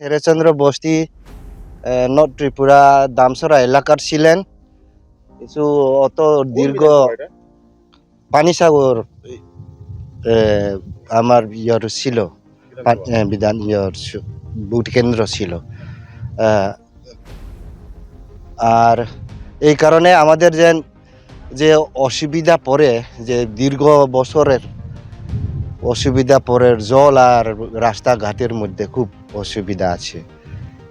হেরেচন্দ্র বস্তি নর্থ ত্রিপুরা দামসরা এলাকার ছিলেন কিছু অত দীর্ঘ পানিসাগর আমার ইয়র ছিল বিধান ইয়র বুট কেন্দ্র ছিল আর এই কারণে আমাদের যে যে অসুবিধা পড়ে যে দীর্ঘ বছরের অসুবিধা পড়ে জল আর রাস্তাঘাটের মধ্যে খুব অসুবিধা আছে।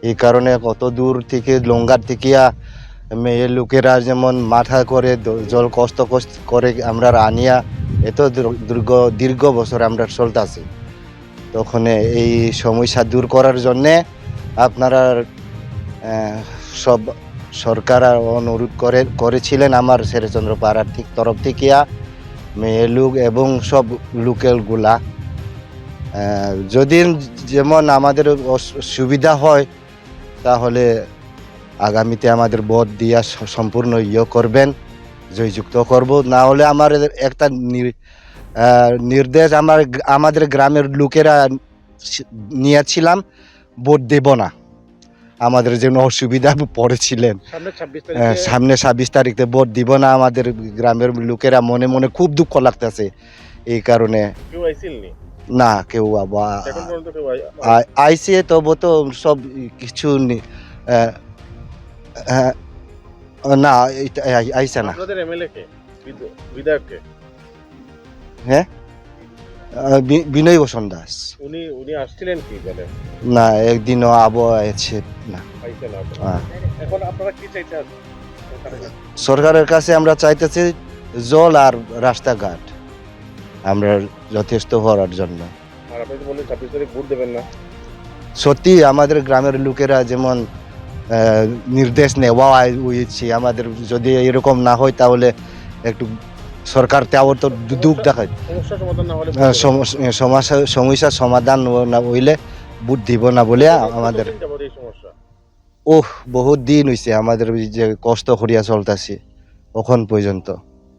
এই কারণে কত দূর থেকে, লঙ্গার থেকে মেয়ে লোকেরা যেমন মাথা করে জল কষ্ট কষ্ট করে আমরা আনিয়া এত দীর্ঘ দীর্ঘ বছর আমরা চলতেছি। তখন এই সমস্যা দূর করার জন্যে আপনারা সব সরকার অনুরোধ করে, করেছিলেন আমার শেরচন্দ্র পাড়ার ঠিক তরফ থেকে মেয়ে লোক এবং সব লোকেলগুলা। যদি যেমন আমাদের সুবিধা হয়, তাহলে আগামীতে আমাদের ভোট দিয়া সম্পূর্ণ ইয়ে করবেন, জয়যুক্ত করব। না হলে আমার একটা নির্দেশ, আমার আমাদের গ্রামের লোকেরা নিয়েছিলাম ভোট দেব না। আমাদের জন্য অসুবিধা পড়েছিলেন। সামনে ছাব্বিশ আহ, তারিখে? ভোট দিব না আমাদের গ্রামের লোকেরা মনে মনে খুব দুঃখ লাগতেছে এই কারণে। নি? কেউ বাবা আইসে তবু তো সব কিছু নি- আইসে না। আপনাদের বিনয় বসন দাস। উনি উনি আসছিলেন কি দলে না একদিনও আবো আছে না। আহ, এখন আপনারা কি চাইছেন সরকারের কাছে? আমরা চাইতেছি জল আর রাস্তাঘাট। আমরা যথেষ্ট হওয়ার জন্য। আর আপনি তো বললেন ছাব্বিশ তারিখ ভোট দেবেন না। সত্যি আমাদের গ্রামের লোকেরা যেমন নির্দেশ নেওয়া হয়- হয়েছে আমাদের যদি এরকম না হয় তাহলে একটু সরকার তেও তো দুঃখ দেখায়। সমস্যা সমস্যার সমাধান না হইলে বুট দিব না বলে আমাদের। ওহ বহুত দিন হয়েছে আমাদের যে কষ্ট করিয়া চলতেছি এখন পর্যন্ত।